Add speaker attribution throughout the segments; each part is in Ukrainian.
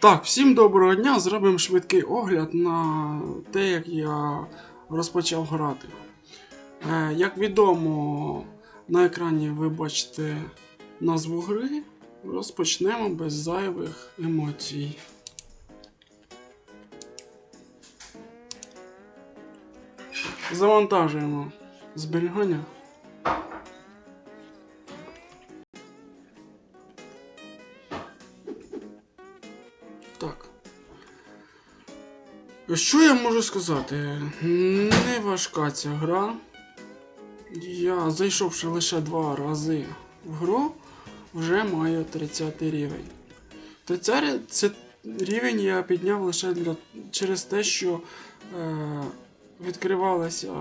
Speaker 1: Так, всім доброго дня. Зробимо швидкий огляд на те, як я розпочав грати. Е, як відомо, на екрані ви бачите назву гри. Розпочнемо без зайвих емоцій. Завантажуємо зберігання. Так. Що я можу сказати? Не важка ця гра. Я, зайшовши лише два рази в гру, вже маю 30 рівень. 30 це рівень я підняв лише для, через те, що е, відкривалася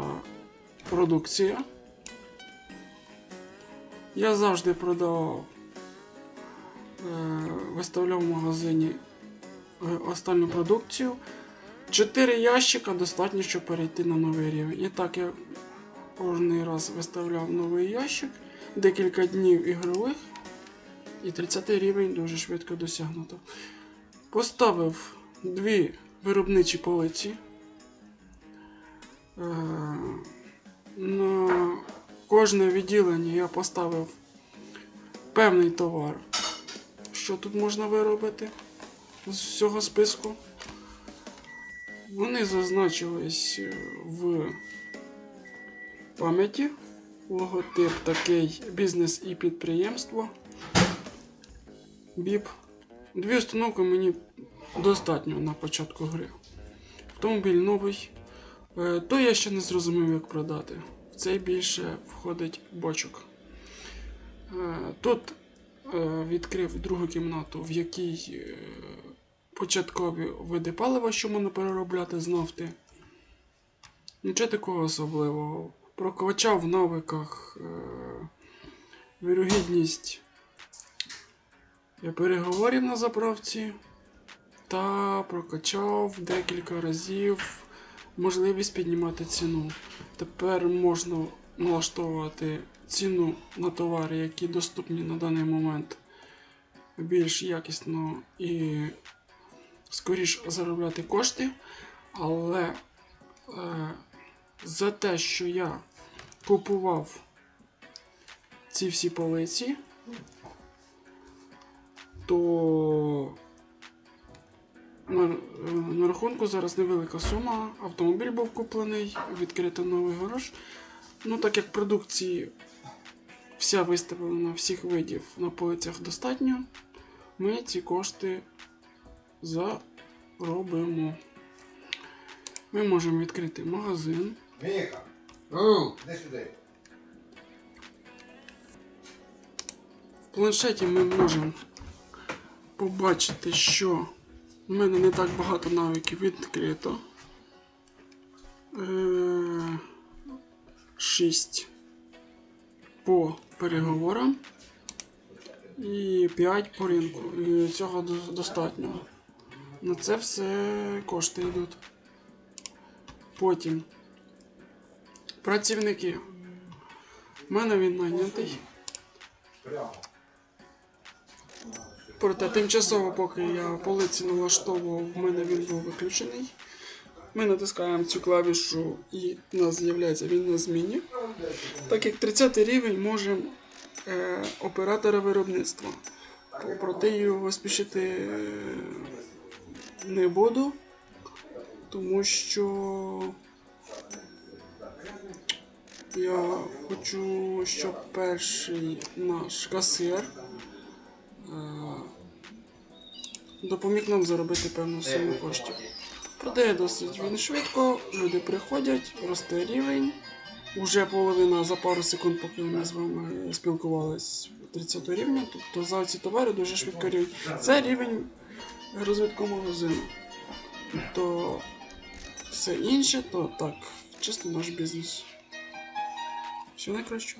Speaker 1: продукція. Я завжди продавав, е, виставляв в магазині е, останню продукцію. Чотири ящика достатньо, щоб перейти на новий рівень. І так я кожен раз виставляв новий ящик, декілька днів ігрових, і 30 рівень дуже швидко досягнуто. Поставив дві виробничі полиці. Е, На кожне відділення я поставив певний товар, що тут можна виробити з всього списку. Вони зазначились е, в пам'яті. Логотип такий бізнес і підприємство. БІП. Дві установки мені достатньо на початку гри. Автомобіль новий. Е, То я ще не зрозумів, як продати. В цей більше входить бочок. Е, Тут відкрив другу кімнату, в якій початкові види палива, що можна переробляти з нафти. Нічого такого особливого. Прокачав в навиках е, вірогідність переговорів на заправці та прокачав декілька разів можливість піднімати ціну. Тепер можна налаштовувати ціну на товари, які доступні на даний момент більш якісно і скоріш заробляти кошти. Але е, за те, що я купував ці всі полиці, то на, е, на рахунку зараз невелика сума. Автомобіль був куплений, відкрито новий гараж. Ну, так як продукції вся виставлена всіх видів на полицях достатньо, ми ці кошти заробимо. Ми можемо відкрити магазин.
Speaker 2: Міха,
Speaker 3: Ну,
Speaker 2: іди сюди.
Speaker 1: В планшеті ми можемо побачити, що в мене не так багато навиків відкрито. Е, 6 по переговорам і 5 по ринку. І цього до- достатньо. На це все кошти йдуть. Потім працівники. У мене він найнятий. Проте тимчасово, поки я полиці налаштовував, в мене він був виключений. Ми натискаємо цю клавішу і у нас з'являється він на зміні. Так як 30 рівень можемо е, оператора виробництва. Проте його спішити е, не буду, тому що я хочу, щоб перший наш касир е, допоміг нам заробити певну суму коштів. Продає досить він швидко, люди приходять, росте рівень. Уже половина за пару секунд, поки ми з вами спілкувались 30 рівня. Тобто за ці товари дуже швидко рівень. Це рівень розвитку магазину. То все інше, то так, чисто наш бізнес. Все найкраще.